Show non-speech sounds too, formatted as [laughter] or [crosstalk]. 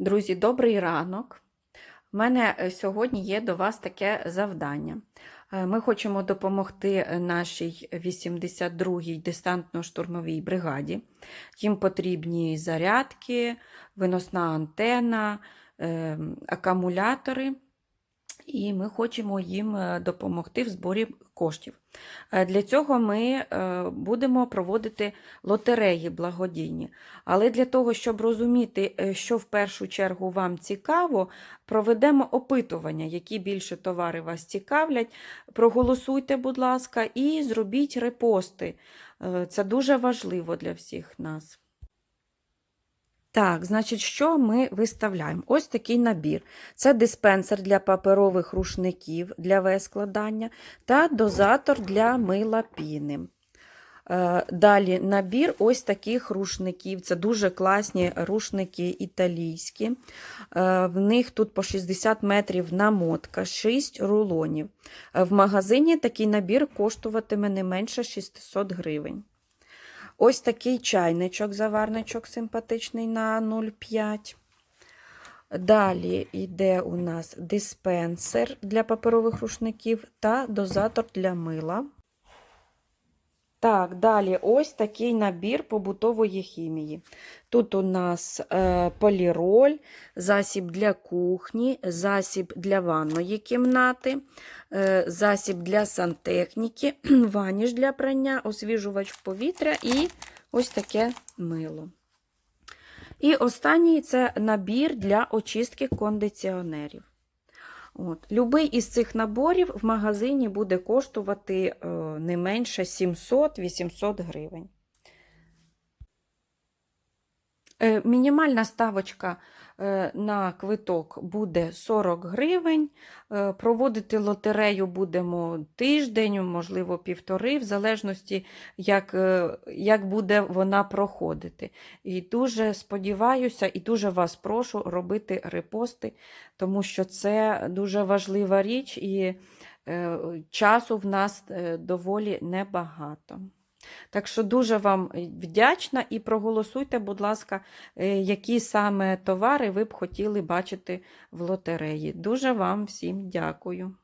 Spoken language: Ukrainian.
Друзі, добрий ранок. У мене е, сьогодні є до вас таке завдання. Е, Ми хочемо допомогти е, нашій 82-й десантно-штурмовій бригаді. Їм потрібні зарядки, виносна антена, е, акумулятори. І ми хочемо їм е, допомогти в зборі коштів. Е, Для цього ми е, будемо проводити лотереї благодійні. Але для того, щоб розуміти, що в першу чергу вам цікаво, проведемо опитування, які більше товари вас цікавлять. Проголосуйте, будь ласка, і зробіть репости. Це дуже важливо для всіх нас. Так, значить, що ми виставляємо? Ось такий набір. Це диспенсер для паперових рушників для вескладання та дозатор для мила піни. Е, Далі набір ось таких рушників. Це дуже класні рушники італійські. Е, В них тут по 60 метрів намотка, 6 рулонів. Е, В магазині такий набір коштуватиме не менше 600 гривень. Ось такий чайничок, заварничок симпатичний на 0,5. Далі йде у нас диспенсер для паперових рушників та дозатор для мила. Так, далі ось такий набір побутової хімії. Тут у нас е, поліроль, засіб для кухні, засіб для ванної кімнати, е, засіб для сантехніки, [clears throat] ваніш для прання, освіжувач повітря і ось таке мило. І останній це набір для очистки кондиціонерів. От. Любий із цих наборів в магазині буде коштувати е, не менше 700-800 гривень. Е, Мінімальна ставочка е, на квиток буде 40 гривень. Е, Проводити лотерею будемо тиждень, можливо, півтори, в залежності, як, е, як буде вона проходити. І дуже сподіваюся і дуже вас прошу робити репости, тому що це дуже важлива річ, і е, часу в нас е, доволі небагато. Так що дуже вам вдячна і проголосуйте, будь ласка, е, які саме товари ви б хотіли бачити в лотереї. Дуже вам всім дякую.